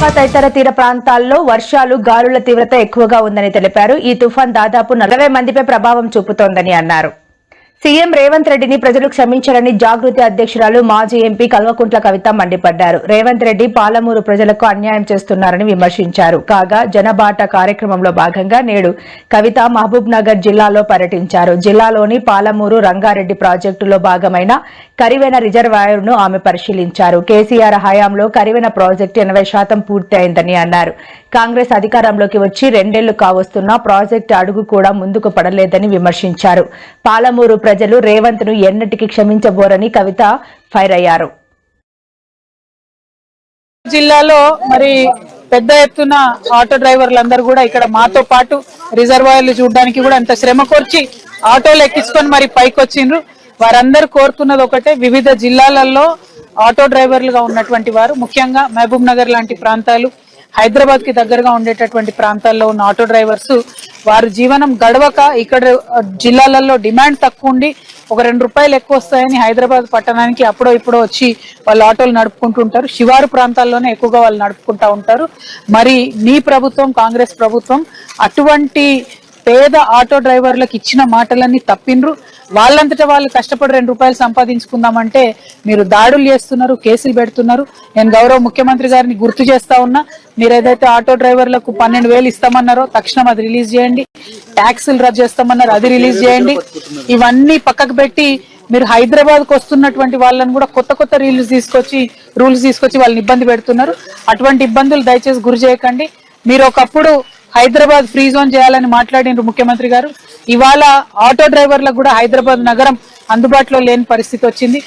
విశాఖ తదితర తీర ప్రాంతాల్లో వర్షాలు గాలుల తీవ్రత ఎక్కువగా ఉందని తెలిపారు. ఈ తుఫాన్ దాదాపు నలభై మందిపై ప్రభావం చూపుతోందని అన్నారు. సీఎం రేవంత్ రెడ్డిని ప్రజలు క్షమించారని జాగృతి అధ్యక్షురాలు మాజీ ఎంపీ కల్వకుంట్ల కవిత మండిపడ్డారు. రేవంత్ రెడ్డి పాలమూరు ప్రజలకు అన్యాయం చేస్తున్నారని విమర్శించారు. కాగా జనబాట కార్యక్రమంలో భాగంగా నేడు కవిత మహబూబ్ నగర్ జిల్లాలో పర్యటించారు. జిల్లాలోని పాలమూరు రంగారెడ్డి ప్రాజెక్టులో భాగమైన కరివెన రిజర్వాయర్ను ఆమె పరిశీలించారు. కేసీఆర్ హయాంలో కరివెన ప్రాజెక్టు ఎనభై శాతం పూర్తయిందని అన్నారు. కాంగ్రెస్ అధికారంలోకి వచ్చి రెండేళ్ళు కావస్తున్నా ప్రాజెక్టు అడుగు కూడా ముందుకు పడలేదని విమర్శించారు. పాలమూరు ప్రజలు రేవంత్ను ఎన్నటికీ క్షమించబోరని కవిత ఫైర్ అయ్యారు. జిల్లాలో మరి పెద్ద ఎత్తున ఆటో డ్రైవర్లందరూ కూడా ఇక్కడ మాతో పాటు రిజర్వాయర్లు చూడడానికి కూడా అంత శ్రమ కోర్చి ఆటోలు ఎక్కించుకొని మరి పైకి వచ్చిండ్రు వారందరూ కోరుతున్నది ఒకటే వివిధ జిల్లాలలో ఆటో డ్రైవర్లుగా ఉన్నటువంటి వారు ముఖ్యంగా మహబూబ్ నగర్ లాంటి ప్రాంతాలు హైదరాబాద్కి దగ్గరగా ఉండేటటువంటి ప్రాంతాల్లో ఉన్న ఆటో డ్రైవర్స్ వారు జీవనం గడవక ఇక్కడ జిల్లాలలో డిమాండ్ తక్కువ ఉండి ఒక రెండు రూపాయలు ఎక్కువ వస్తాయని హైదరాబాద్ పట్టణానికి అప్పుడో ఇప్పుడో వచ్చి వాళ్ళు ఆటోలు నడుపుకుంటుంటారు. శివారు ప్రాంతాల్లోనే ఎక్కువగా వాళ్ళు నడుపుకుంటా ఉంటారు. మరి నీ ప్రభుత్వం కాంగ్రెస్ ప్రభుత్వం అటువంటి పేద ఆటో డ్రైవర్లకు ఇచ్చిన మాటలన్నీ తప్పిండ్రు. వాళ్ళంతటా వాళ్ళు కష్టపడి రెండు రూపాయలు సంపాదించుకుందామంటే మీరు దాడులు చేస్తున్నారు కేసులు పెడుతున్నారు. నేను గౌరవ ముఖ్యమంత్రి గారిని గుర్తు చేస్తా ఉన్నా మీరు ఏదైతే ఆటో డ్రైవర్లకు పన్నెండు వేలు ఇస్తామన్నారో తక్షణం అది రిలీజ్ చేయండి. ట్యాక్సులు రద్దు చేస్తామన్నారు అది రిలీజ్ చేయండి. ఇవన్నీ పక్కకు పెట్టి మీరు హైదరాబాద్కు వస్తున్నటువంటి వాళ్ళని కూడా కొత్త కొత్త రూల్స్ తీసుకొచ్చి రూల్స్ తీసుకొచ్చి వాళ్ళని ఇబ్బంది పెడుతున్నారు. అటువంటి ఇబ్బందులు దయచేసి గురి చేయకండి. మీరు ఒకప్పుడు హైదరాబాద్ ఫ్రీ జోన్ చేయాలని మాట్లాడినారు ముఖ్యమంత్రి గారు. ఇవాళ ఆటో డ్రైవర్లకు కూడా హైదరాబాద్ నగరం అందుబాటులో లేని పరిస్థితి వచ్చింది.